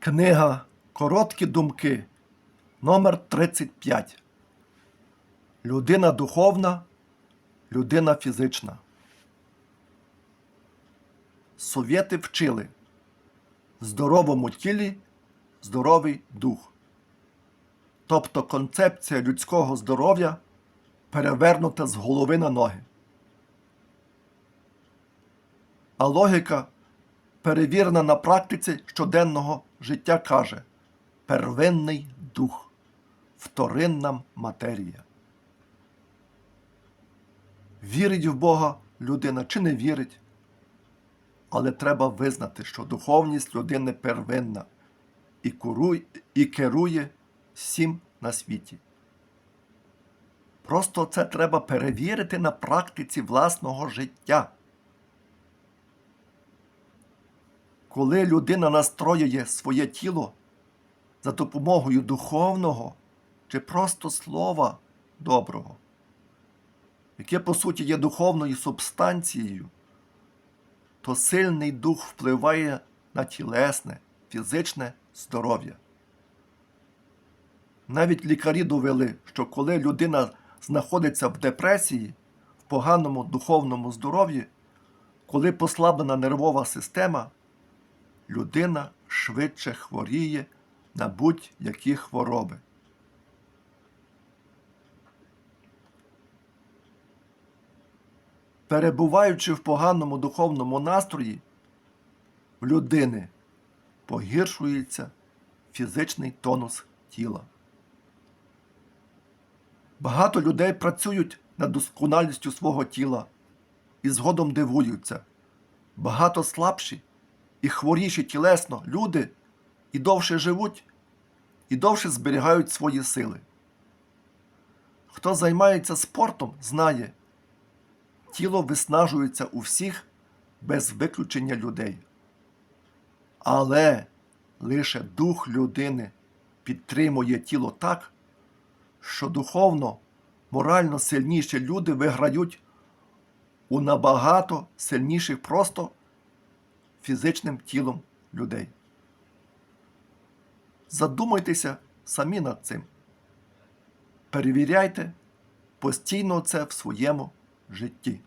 Книга Короткі думки номер 35 Людина духовна, людина фізична. Совєти вчили в здоровому тілі здоровий дух. Тобто концепція людського здоров'я перевернута з голови на ноги. А логіка, перевірена на практиці щоденного життя, каже первинний дух, вторинна матерія. Вірить в Бога людина чи не вірить, але треба визнати, що духовність людини первинна і, куруй, і керує всім на світі. Просто це треба перевірити на практиці власного життя. Коли людина настроює своє тіло за допомогою духовного чи просто слова доброго, яке по суті є духовною субстанцією, то сильний дух впливає на тілесне, фізичне здоров'я. Навіть лікарі довели, що коли людина знаходиться в депресії, в поганому духовному здоров'ї, коли послаблена нервова система, людина швидше хворіє на будь-які хвороби. Перебуваючи в поганому духовному настрої, в людини погіршується фізичний тонус тіла. Багато людей працюють над досконалістю свого тіла і згодом дивуються. Багато слабші і хворіші тілесно люди і довше живуть, і довше зберігають свої сили. Хто займається спортом, знає, тіло виснажується у всіх без виключення людей. Але лише дух людини підтримує тіло так, що духовно, морально сильніші люди виграють у набагато сильніших просто фізичним тілом людей. Задумайтеся самі над цим. Перевіряйте постійно це в своєму житті.